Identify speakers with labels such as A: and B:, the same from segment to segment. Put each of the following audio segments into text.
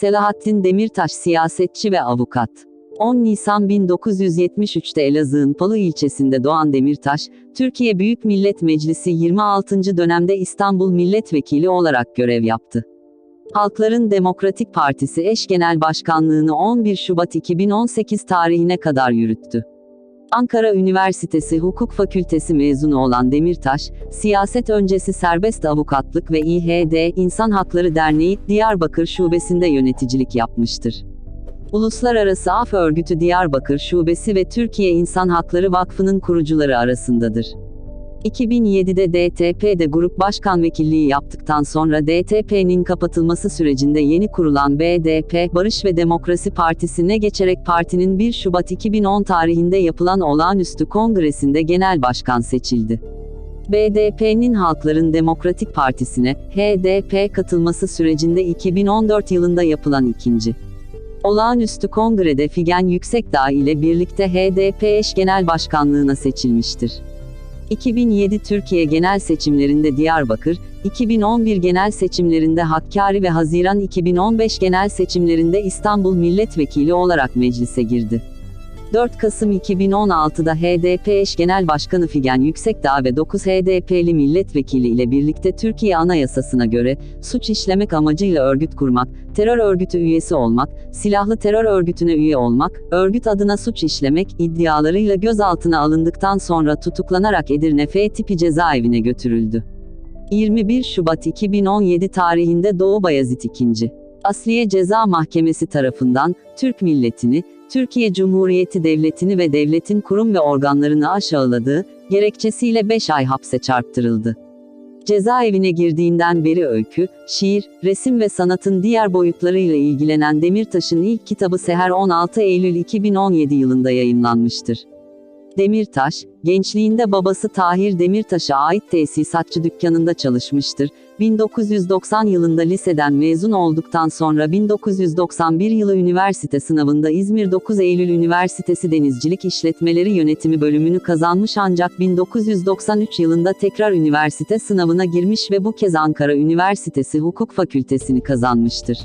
A: Selahattin Demirtaş siyasetçi ve avukat. 10 Nisan 1973'te Elazığ'ın Palu ilçesinde doğan Demirtaş, Türkiye Büyük Millet Meclisi 26. dönemde İstanbul Milletvekili olarak görev yaptı. Halkların Demokratik Partisi eş genel başkanlığını 11 Şubat 2018 tarihine kadar yürüttü. Ankara Üniversitesi Hukuk Fakültesi mezunu olan Demirtaş, siyaset öncesi serbest avukatlık ve İHD İnsan Hakları Derneği Diyarbakır Şubesi'nde yöneticilik yapmıştır. Uluslararası Af Örgütü Diyarbakır Şubesi ve Türkiye İnsan Hakları Vakfı'nın kurucuları arasındadır. 2007'de DTP'de grup başkan vekilliği yaptıktan sonra DTP'nin kapatılması sürecinde yeni kurulan BDP, Barış ve Demokrasi Partisi'ne geçerek partinin 1 Şubat 2010 tarihinde yapılan olağanüstü kongresinde genel başkan seçildi. BDP'nin Halkların Demokratik Partisi'ne, HDP katılması sürecinde 2014 yılında yapılan ikinci. Olağanüstü kongrede Figen Yüksekdağ ile birlikte HDP eş genel başkanlığına seçilmiştir. 2007 Türkiye genel seçimlerinde Diyarbakır, 2011 genel seçimlerinde Hakkari ve Haziran 2015 genel seçimlerinde İstanbul Milletvekili olarak meclise girdi. 4 Kasım 2016'da HDP eş genel başkanı Figen Yüksekdağ ve 9 HDP'li milletvekili ile birlikte Türkiye Anayasasına göre, suç işlemek amacıyla örgüt kurmak, terör örgütü üyesi olmak, silahlı terör örgütüne üye olmak, örgüt adına suç işlemek iddialarıyla gözaltına alındıktan sonra tutuklanarak Edirne F tipi cezaevine götürüldü. 21 Şubat 2017 tarihinde Doğu Bayezid II. Asliye Ceza Mahkemesi tarafından, Türk milletini, Türkiye Cumhuriyeti Devleti'ni ve devletin kurum ve organlarını aşağıladığı, gerekçesiyle 5 ay hapse çarptırıldı. Cezaevine girdiğinden beri öykü, şiir, resim ve sanatın diğer boyutlarıyla ilgilenen Demirtaş'ın ilk kitabı Seher 16 Eylül 2017 yılında yayımlanmıştır. Demirtaş, gençliğinde babası Tahir Demirtaş'a ait tesisatçı dükkanında çalışmıştır. 1990 yılında liseden mezun olduktan sonra 1991 yılı üniversite sınavında İzmir 9 Eylül Üniversitesi Denizcilik İşletmeleri Yönetimi bölümünü kazanmış ancak 1993 yılında tekrar üniversite sınavına girmiş ve bu kez Ankara Üniversitesi Hukuk Fakültesini kazanmıştır.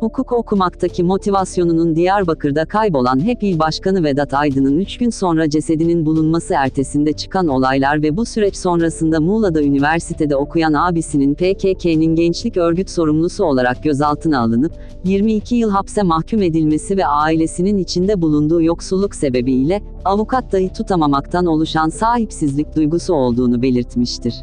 A: Hukuk okumaktaki motivasyonunun Diyarbakır'da kaybolan HEP İl Başkanı Vedat Aydın'ın 3 gün sonra cesedinin bulunması ertesinde çıkan olaylar ve bu süreç sonrasında Muğla'da üniversitede okuyan abisinin PKK'nin gençlik örgüt sorumlusu olarak gözaltına alınıp, 22 yıl hapse mahkum edilmesi ve ailesinin içinde bulunduğu yoksulluk sebebiyle, avukat dahi tutamamaktan oluşan sahipsizlik duygusu olduğunu belirtmiştir.